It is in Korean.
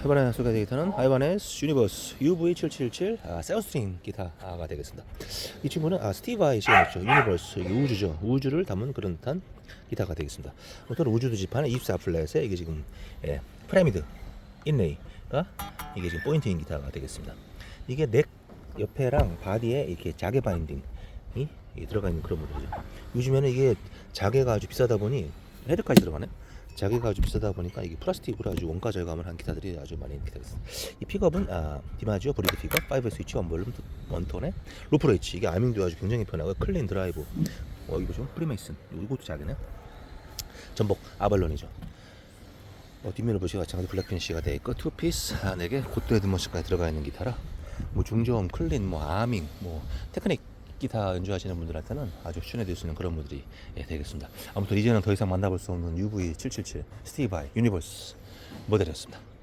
이번에 소개해드릴 기타는 아이바네스 유니버스 UV777 아, 세어스트링 기타가 되겠습니다. 이 친구는 아, 스티브 아이 시그니처 유니버스 우주죠. 우주를 담은 그런 듯한 기타가 되겠습니다. 모터는 우주 도 지판에 24플랫에 이게 지금 예, 프레미드 인레이가 이게 지금 포인트인 기타가 되겠습니다. 이게 넥 옆에랑 바디에 이렇게 자개 바인딩이 들어가 있는 그런 모델이죠. 요즘에는 이게 자개가 아주 비싸다 보니 헤드까지 들어가네. 자개가 아주 비싸다 보니까 이게 플라스틱으로 아주 원가 절감을 한 기타들이 아주 많이 기타겠습니다. 이 픽업은 아, 디마지오 브리드 픽업 5 스위치 원볼륨 원톤의 로프 레이치 이게 아밍도 아주 굉장히 편하고 클린 드라이브. 어 이거 좀 프리메이슨 이것도 자개네. 전복 아발론이죠. 어, 뒷면을 보시면 마찬가지 블랙 피니시가 되어 있고 투피스 아, 4개 고트 헤드머스까지 들어가 있는 기타라. 뭐 중저음 클린 뭐 아밍 뭐 테크닉 기타 연주하시는 분들한테는 아주 추천해 수 있는 그런 분들이 예, 되겠습니다. 아무튼 이제는 더 이상 만나볼 수 없는 UV777 스티브 아이 유니버스 모델이었습니다